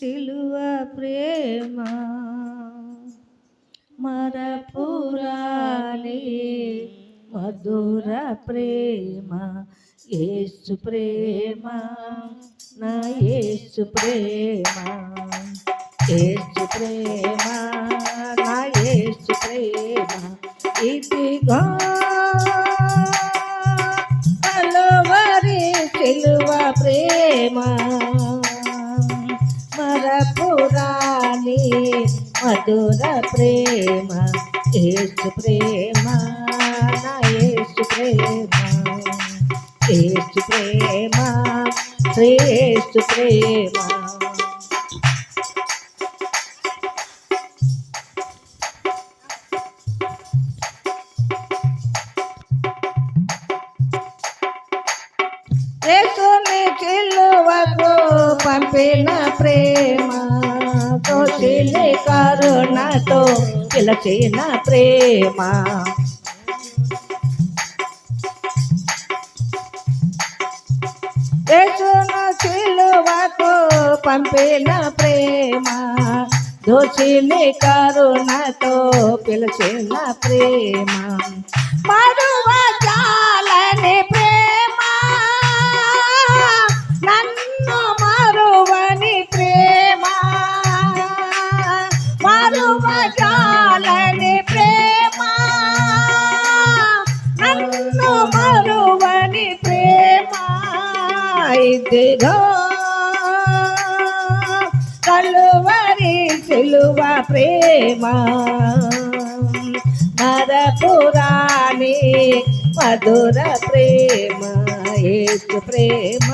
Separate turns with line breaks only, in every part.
సిలువ ప్రేమ. మరపురాని మధుర ప్రేమ. ఏసు ప్రేమ. నా ఏసు ప్రేమ. ఏసు ప్రేమ. నా ఏసు ప్రేమ. ఇదిగో కలవరి సిలువ ప్రేమ. నీ మధుర ప్రేమ ఏసు ప్రేమ నా యేసు ప్రేమ. ఏసు ప్రేమ శ్రేష్ఠ ప్రేమ. యేసుని చిలువకు పంపిన ప్రేమ. దోషిని కరుణతో పిలచిన ప్రేమ. యేసును చిలువకు పంపిన ప్రేమ దోషిని కరుణతో పిలిచిన ప్రేమ. మరో మరువ ప్రేమ. నన్ను మరువని ప్రేమ. ఇదిగో కలువరి సిలువ ప్రేమ. మరపురాణి మధుర ప్రేమ. ఏసు ప్రేమ.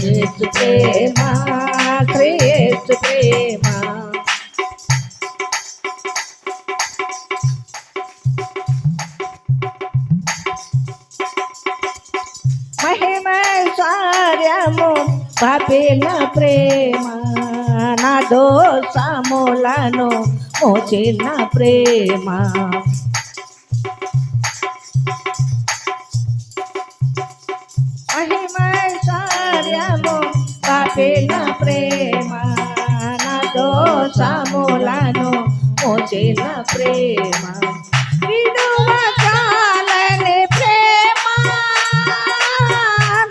ఏసు ప్రేమ. ప్రేమ. శ్రీ ఏసు ప్రేమ మహిమ సార్యము పాపిన ప్రేమ నా దోషములను మోచిన ప్రేమ మహిమ సార్యము పాపిన ప్రేమ నా దోషములను మోచిన ప్రేమ. విడువ చాలని ప్రేమ.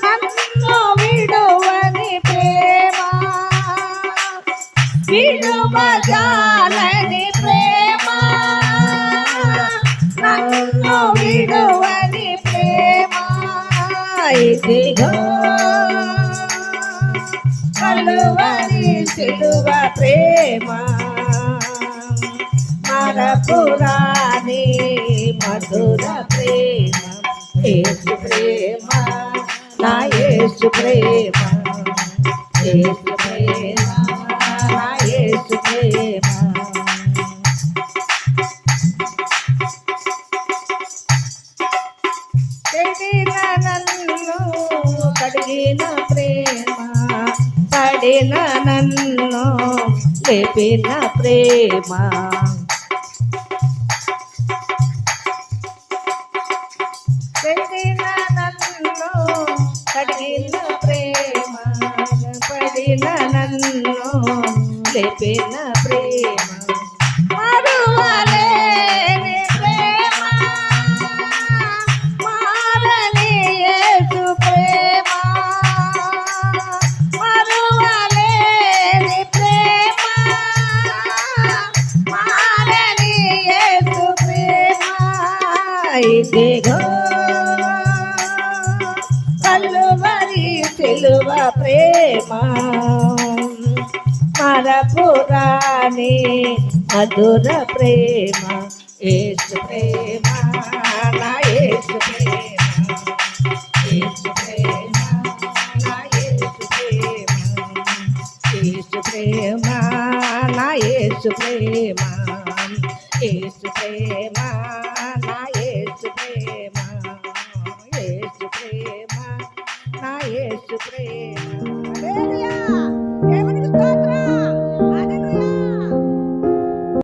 నన్ను విడువని ప్రేమ. ప్రేమ. నన్ను విడువని ప్రేమ. ఇదిగో సిలువ ప్రేమ. మరపురాణి మధుర ప్రేమ. ఏసు ప్రేమ నా యేసు ప్రేమ. యేసు ప్రేమ నా యేసు ప్రేమ. నన్ను కడిగిన ప్రేమ. పడిన నన్ను లేపిన ప్రేమ. చెడిన నన్ను కడిగిన ప్రేమ పడిన నన్ను లేపిన ప్రేమ. కల్లువరి సిలువ ప్రేమ. మరపురాని మధుర ప్రేమ. ఏసు ప్రేమ నా ఏసు ప్రేమ ఏసు ప్రేమ. నా ఏసు ప్రేమ. ఏసు ప్రేమ నా ఏసు ప్రేమ ఏసు ప్రేమ. ప్రేమ